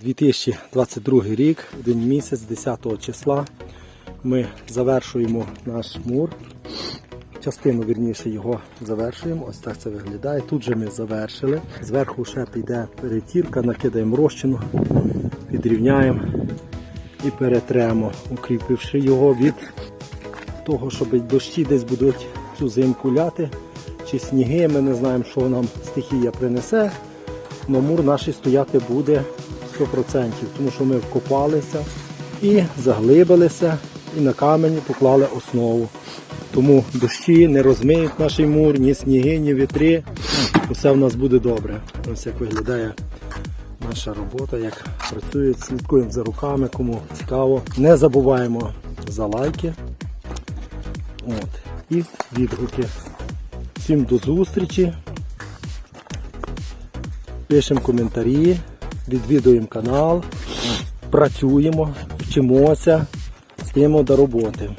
2022 рік, один місяць, 10 числа. Ми завершуємо наш мур. Частину вірніше його завершуємо. Ось так це виглядає. Тут же ми завершили. Зверху ще піде перетірка, накидаємо розчину, підрівняємо і перетремо, укріпивши його від того, щоб дощі десь будуть цю зимку ляти, чи сніги. Ми не знаємо, що нам стихія принесе. Но мур наш стояти буде 100%, тому що ми вкопалися і заглибилися, і на камені поклали основу. Тому дощі не розмиють наш мур, ні сніги, ні вітри. Усе в нас буде добре. Ось як виглядає наша робота, як працюють, слідкуємо за руками, кому цікаво. Не забуваємо за лайки От. і відгуки. Всім до зустрічі. Пишемо коментарі, відвідуємо канал, працюємо, вчимося, стаємо до роботи.